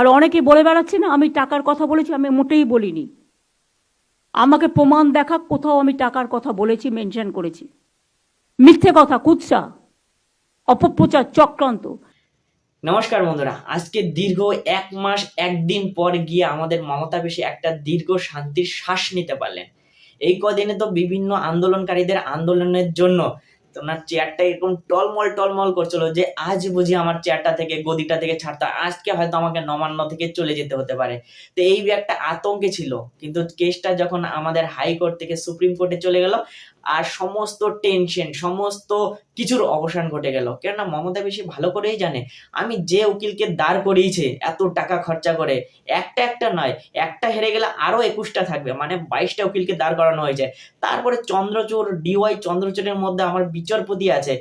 আর অনেকে বলে বেড়াচ্ছে না, আমি টাকার কথা বলেছি, আমি মোটেই বলিনি। আমাকে প্রমাণ দেখা, কোথাও আমি টাকার কথা বলেছি, মেনশন করেছি। মিথ্যে কথা, কুৎসা, অপপ্রচার, চক্রান্ত। নমস্কার বন্ধুরা, আজকে দীর্ঘ এক মাস, একদিন পর গিয়ে আমাদের মমতা বেশি একটা দীর্ঘ শান্তির শ্বাস নিতে পারলেন। এই কদিনে তো বিভিন্ন আন্দোলনকারীদের আন্দোলনের জন্য তোমার চেয়ারটা এরকম টলমল টলমল করছিল যে আজ বুঝি আমার চেয়ারটা থেকে, গদিটা থেকে ছাড়তে আজকে হয়তো আমাকে নবান্ন থেকে চলে যেতে হতে পারে। তো এই একটা আতঙ্কে ছিল। কিন্তু কেসটা যখন আমাদের হাইকোর্ট থেকে সুপ্রিম কোর্টে চলে গেল আর সমস্ত টেনশন সমস্ত কিছুর অবসান ঘটে গেল। কেননা মমতা বেশি ভালো করেই জানে, আমি যে উকিলকে দাঁড় করিয়েছে এত টাকা খরচা করে, একটা একটা নয়, একটা হেরে গেলে আরও একুশটা থাকবে মানে বাইশটা উকিলকে দাঁড় করানো হয়েছে। তারপরে চন্দ্রচূড় ডিওয়াই চন্দ্রচূড়ের মধ্যে আমার বিচারপতি আছে,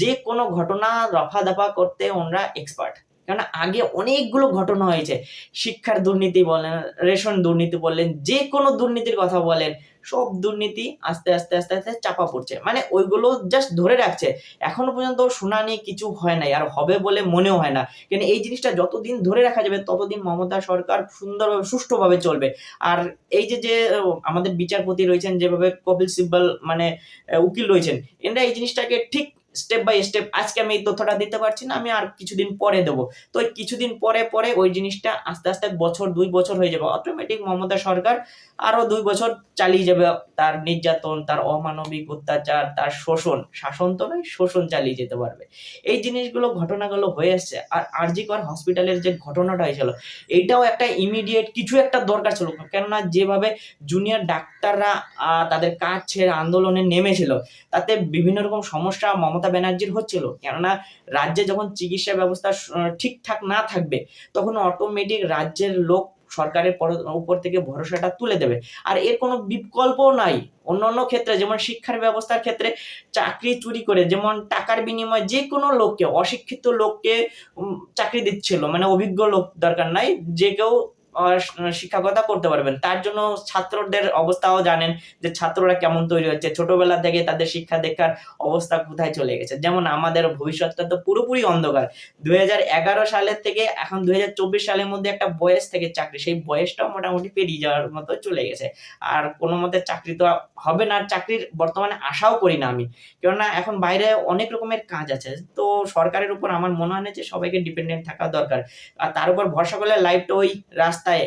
যে কোনো ঘটনা রফা দফা করতে ওনারা এক্সপার্ট কারণ আগে অনেকগুলো ঘটনা হয়েছে। শিক্ষার দুর্নীতি বলেন, রেশন দুর্নীতি বললেন যে কোনো দুর্নীতির কথা বলেন, সব দুর্নীতি আস্তে আস্তে আস্তে আস্তে চাপা পড়ছে। মানে ওইগুলো জাস্ট ধরে রাখছে। এখনও পর্যন্ত শুনানি কিছু হয় নাই, আর হবে বলে মনেও হয় না। কিন্তু এই জিনিসটা যতদিন ধরে রাখা যাবে, ততদিন মমতা সরকার সুন্দরভাবে, সুষ্ঠুভাবে চলবে। আর এই যে যে, আমাদের বিচারপতি রয়েছেন, যেভাবে কপিল সিব্বল মানে উকিল রয়েছেন এরা এই জিনিসটাকে ঠিক স্টেপ বাই স্টেপ আজকে আমি এই তথ্যটা দিতে পারছি না, আমি আর কিছুদিন পরে দেবো। তো ওই কিছুদিন পরে পরে ওই জিনিসটা আস্তে আস্তে বছর, দুই বছর হয়ে যাবে। অটোমেটিক মমতা সরকার আরও দুই বছর চালিয়ে যাবে। তার নির্যাতন, তার অমানবিক অত্যাচার, তার শোষণ, শাসন তো নয়, শোষণ চালিয়ে যেতে পারবে। এই জিনিসগুলো ঘটনাগুলো হয়ে আসছে। আর আরজিকর হসপিটালের যে ঘটনাটা হয়েছিল, এইটাও একটা ইমিডিয়েট কিছু একটা দরকার ছিল। কেননা যেভাবে জুনিয়র ডাক্তাররা তাদের কাজ ছেড়ে আন্দোলনে নেমেছিল, তাতে বিভিন্ন রকম সমস্যা মমতা ব্যানার্জির হচ্ছিল। কেননা রাজ্যে যখন চিকিৎসা ব্যবস্থা ঠিকঠাক না থাকবে, তখন অটোমেটিক রাজ্যের লোক সরকারের পর- উপর থেকে ভরসাটা তুলে দেবে। আর এর কোনো বিকল্পও নাই। অন্য অন্য ক্ষেত্রে, যেমন শিক্ষার ব্যবস্থার ক্ষেত্রে, চাকরি চুরি করে, যেমন টাকার বিনিময়ে যে কোনো লোককে, অশিক্ষিত লোককে চাকরি দিচ্ছিল মানে অভিজ্ঞ লোক দরকার নাই, যে কেউ শিক্ষকতা করতে পারবেন। তার জন্য ছাত্রদের অবস্থাও জানেন যে ছাত্ররা কেমন তৈরি হচ্ছে। ছোটবেলা থেকে তাদের শিক্ষা দীক্ষার অবস্থা কোথায় চলে গেছে। যেমন আমাদের ভবিষ্যৎটা তো পুরোপুরি অন্ধকার। দুই হাজার এগারো সালের থেকে এখন দুই হাজার চব্বিশ সালের মধ্যে একটা বয়স থেকে চাকরি। সেই বয়সটাও মোটামুটি পেরিয়ে যাওয়ার মতো চলে গেছে। আর কোনো মতে চাকরি তো হবে না চাকরির বর্তমানে আশাও করি না আমি। কেননা এখন বাইরে অনেক রকমের কাজ আছে। তো সরকারের উপর আমার মনে হয় না যে সবাইকে ডিপেন্ডেন্ট থাকা দরকার। আর তার উপর ভরসা করলে লাইফটা ওই রাস্তায়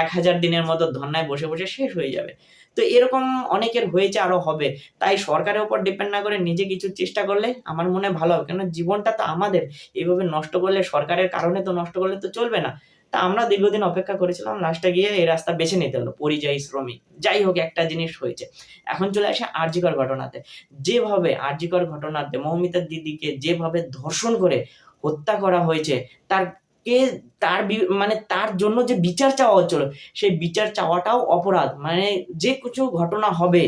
এক হাজার দিনের মতো ধর্নায় বসে বসে শেষ হয়ে যাবে। তো এরকম অনেকের হয়েছে, আরও হবে। তাই সরকারের উপর ডিপেন্ড না করে নিজে কিছু চেষ্টা করলে আমার মনে ভালো হবে। কেন জীবনটা তো আমাদের। এইভাবে নষ্ট করলে সরকারের কারণে তো নষ্ট করলে তো চলবে না। তা আমরা দীর্ঘদিন অপেক্ষা করেছিলাম লাস্টে গিয়ে এই রাস্তা বেছে নিতে হলো, পরিযায়ী শ্রমিক। যাই হোক, একটা জিনিস হয়েছে। এখন চলে আসে আরজিকর ঘটনাতে। যেভাবে আরজিকর ঘটনাতে মৌমিতার দিদিকে যেভাবে ধর্ষণ করে হত্যা করা হয়েছে, তার কে তার মানে তার জন্য যে বিচার চাওয়া হচ্ছিল, সেই বিচার চাওয়াটাও অপরাধ। মানে যে কিছু ঘটনা হবে,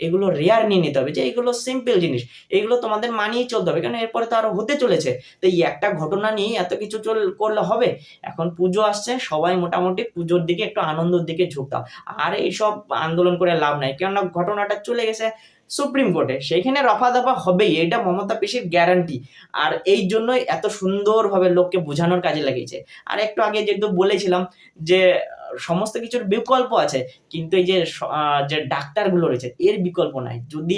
এগুলো রেয়ার নিয়ে নিতে হবে। যে এগুলো সিম্পল জিনিস, এগুলো তোমাদের মানিয়ে চলতে হবে। কারণ এরপরে তো আরও হতে চলেছে। তো এই একটা ঘটনা নিয়ে এত কিছু চল, করলে হবে? এখন পুজো আসছে, সবাই মোটামুটি পুজোর দিকে একটু আনন্দের দিকে ঝুঁকতাম আর এইসব আন্দোলন করে লাভ নাই। কেননা ঘটনাটা চলে গেছে সুপ্রিম কোর্টে। সেইখানে রফা দফা হবেই, এটা মমতা পিসির গ্যারান্টি আর এই জন্যই এত সুন্দরভাবে লোককে বোঝানোর কাজে লাগিয়েছে। আর একটু আগে যেহেতু বলেছিলাম যে, সমস্ত কিছুর বিকল্প আছে, কিন্তু এই যে যে ডাক্তারগুলো রয়েছে, এর বিকল্প নাই। যদি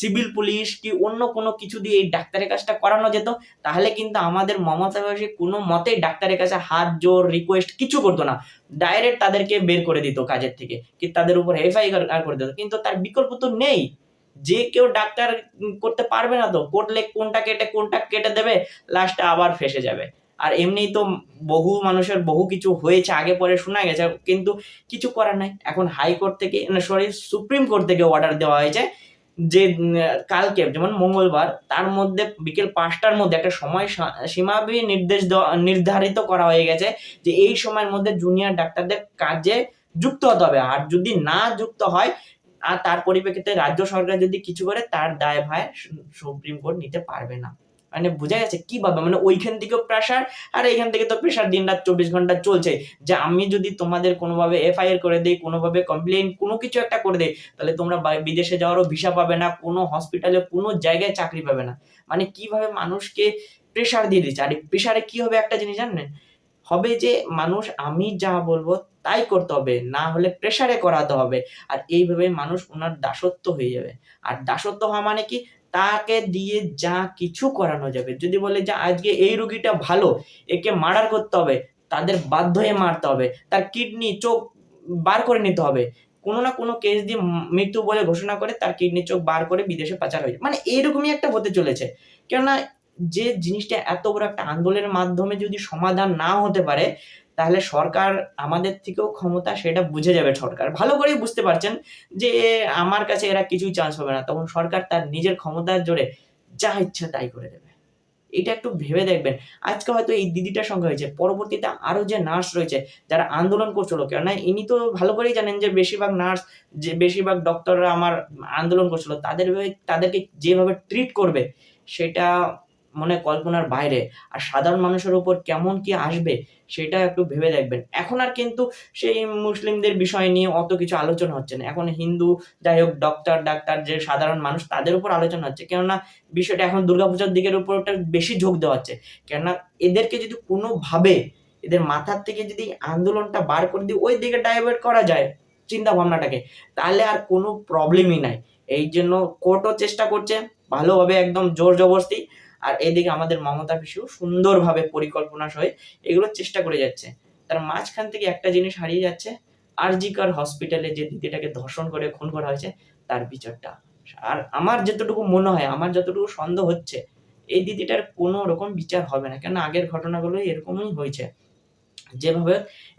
সিভিল পুলিশ কি অন্য কোনো কিছু দিয়ে এই ডাক্তারের কাজটা করানো যেত, তাহলে কিন্তু আমাদের মমতা ব্যানার্জি কোনো মতেই ডাক্তারের কাছে হাত, জোর রিকোয়েস্ট কিছু করতো না। ডাইরেক্ট তাদেরকে বের করে দিত কাজের থেকে। কি তাদের উপর এফআইআর করে দিত। কিন্তু তার বিকল্প তো নেই। যে কেউ ডাক্তার করতে পারবে না তো, করলে কোনটা কেটে কোনটা কেটে দেবে লাস্টে আবার ফেসে যাবে। আর এমনি তো বহু মানুষের বহু কিছু হয়েছে, আগে পরে শোনা গেছে, কিন্তু কিছু করার নাই। এখন হাইকোর্ট থেকে সরি সুপ্রিম কোর্ট থেকে অর্ডার দেওয়া হয়েছে, যে কালকে, যেমন মঙ্গলবার, তার মধ্যে বিকেল পাঁচটার মধ্যে একটা সময় সীমাবি নির্দেশ নির্ধারিত করা হয়ে গেছে, যে এই সময়ের মধ্যে জুনিয়র ডাক্তারদের কাজে যুক্ত হতে হবে। আর যদি না যুক্ত হয় আর তার পরিপ্রেক্ষিতে রাজ্য সরকার যদি কিছু করে, তার দায় ভার সুপ্রিম কোর্ট নিতে পারবে না। মানে বোঝা গেছে কীভাবে মানে ওইখান থেকেও প্রেশার আর এইখান থেকে তো প্রেশার দিন রাত চব্বিশ ঘণ্টা চলছে। যে আমি যদি তোমাদের কোনোভাবে এফআইআর করে দিই, কোনোভাবে কমপ্লেন কোনো কিছু একটা করে দিই, তাহলে তোমরা বিদেশে যাওয়ারও ভিসা পাবে না, কোনো হসপিটালে কোনো জায়গায় চাকরি পাবে না। মানে কীভাবে মানুষকে প্রেশার দিয়ে দিচ্ছে? আর প্রেশারে কি হবে একটা জিনিস জানেন? হবে যে মানুষ আমি যা বলব তাই করতে হবে, না হলে প্রেসারে করাতে হবে। আর এইভাবে মানুষ ওনার দাসত্ব হয়ে যাবে। আর দাসত্ব হওয়া মানে কি? তাকে দিয়ে যা কিছু করানো যাবে। যদি বলে যে আজকে এই রুগীটা ভালো, একে মার্ডার করতে হবে, তাদের বাধ্য হয়ে মারতে হবে, তার কিডনি চোখ বার করে নিতে হবে, কোনো না কোনো কেস দিয়ে মৃত্যু বলে ঘোষণা করে তার কিডনি চোখ বার করে বিদেশে পাচার হয়ে যায় মানে এইরকমই একটা হতে চলেছে। কেননা যে জিনিসটা এত বড় একটা আন্দোলনের মাধ্যমে যদি সমাধান না হতে পারে, তাহলে সরকার আমাদের থেকেও ক্ষমতা সেটা বুঝে যাবে সরকার। ভালো করেই বুঝতে পারছেন যে আমার কাছে এরা কিছুই চান্স হবে না। তখন সরকার তার নিজের ক্ষমতার জোরে যা ইচ্ছা তাই করে দেবে। এটা একটু ভেবে দেখবেন। আজকে হয়তো এই দিদিটার সঙ্গে হয়েছে, পরবর্তীতে আরও যে নার্স রয়েছে, যারা আন্দোলন করছিল কেননা ইনি তো ভালো করেই জানেন যে বেশিরভাগ নার্স যে বেশিরভাগ ডক্টররা আমার আন্দোলন করছিল, তাদের তাদেরকে যেভাবে ট্রিট করবে, সেটা মনে কল্পনার বাইরে। আর সাধারণ মানুষের উপর কেমন কি আসবে, সেটা একটু ভেবে দেখবেন। এখন আর কিন্তু সেই মুসলিমদের বিষয় নিয়ে অত কিছু আলোচনা হচ্ছে না। এখন হিন্দু, যাই হোক ডক্টর ডাক্তার, যে সাধারণ মানুষ, তাদের উপর আলোচনা হচ্ছে। কেননা বিষয়টা এখন দুর্গাপূজার দিকের উপর ওটা বেশি ঝোঁক দেওয়া হচ্ছে। কেননা এদেরকে যদি কোনোভাবে, এদের মাথার থেকে যদি আন্দোলনটা বার করে দিয়ে ওই দিকে ডাইভার্ট করা যায় চিন্তা ভাবনাটাকে তাহলে আর কোনো প্রবলেমই নাই। এই জন্য কোর্টও চেষ্টা করছে, ভালোভাবে একদম জোর জবরদস্তি আর এদিকে আমাদের মমতা পিসু সুন্দরভাবে পরিকল্পনা সহ এগুলো চেষ্টা করে যাচ্ছে। তার মাঝখান থেকে একটা জিনিস হারিয়ে যাচ্ছে, আরজিকার হসপিটালে যে দিদিটাকে ধর্ষণ করে খুন করা হয়েছে, তার বিচারটা। আর আমার যতটুকু মনে হয়, আমার যতটুকু সন্দেহ হচ্ছে, এই দিদিটার কোনো রকম বিচার হবে না। কেন আগের ঘটনাগুলো এরকমই হয়েছে। যেভাবে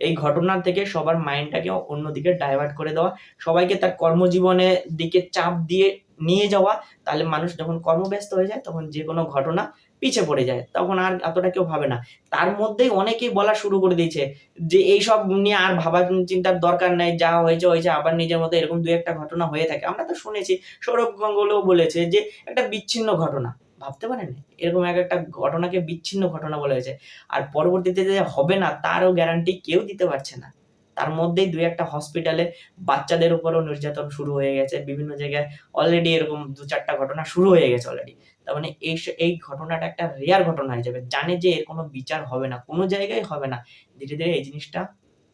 এই ঘটনার থেকে সবার মাইন্ডটাকে অন্যদিকে ডাইভার্ট করে দেওয়া, সবাইকে তার কর্মজীবনের দিকে চাপ দিয়ে নিয়ে যাওয়া, তাহলে মানুষ যখন কর্মব্যস্ত হয়ে যায়, তখন যে কোনো ঘটনা পিছে পড়ে যায়, তখন আর এতটা কেউ ভাবে না। তার মধ্যেই অনেকেই বলা শুরু করে দিয়েছে যে, এইসব নিয়ে আর ভাবা চিন্তার দরকার নাই, যা হয়েছে হয়েছে, আবার নিজের মতো এরকম দু একটা ঘটনা হয়ে থাকে। আমরা তো শুনেছি, সৌরভ গঙ্গোলেও বলেছে যে, একটা বিচ্ছিন্ন ঘটনা। ভাবতে পারেন? এরকম এক একটা ঘটনাকে বিচ্ছিন্ন ঘটনা বলা হয়েছে। আর পরবর্তীতে যে হবে না, তারও গ্যারান্টি কেউ দিতে পারছে না। তার মধ্যেই দুই একটা হসপিটালে বাচ্চাদের উপরও নির্যাতন শুরু হয়ে গেছে। বিভিন্ন জায়গায় অলরেডি এরকম দু চারটা ঘটনা শুরু হয়ে গেছে অলরেডি তার মানে এই এই ঘটনাটা একটা রেয়ার ঘটনা হয়ে যাবে। জানে যে এর কোনো বিচার হবে না, কোনো জায়গায় হবে না। ধীরে ধীরে এই জিনিসটা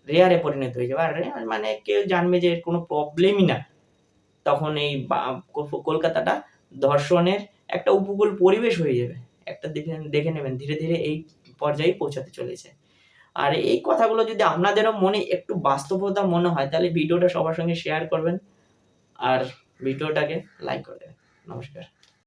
রেয়ারে পরিণত হয়ে যাবে। আর rare মানে কেউ জানবে যে এর কোনো প্রবলেমই না। তখন এই কলকাতাটা ধর্ষণের একটা উপকূল পরিবেশ হয়ে যাবে। একটা দেখে দেখে নেবেন, ধীরে ধীরে এই পর্যায়ে পৌঁছাতে চলেছে। আর এই কথাগুলো যদি আপনাদেরও মনে একটু বাস্তবতা মনে হয়, তাহলে ভিডিওটা সবার সঙ্গে শেয়ার করবেন। আর ভিডিওটাকে লাইক করে দেবেন। নমস্কার।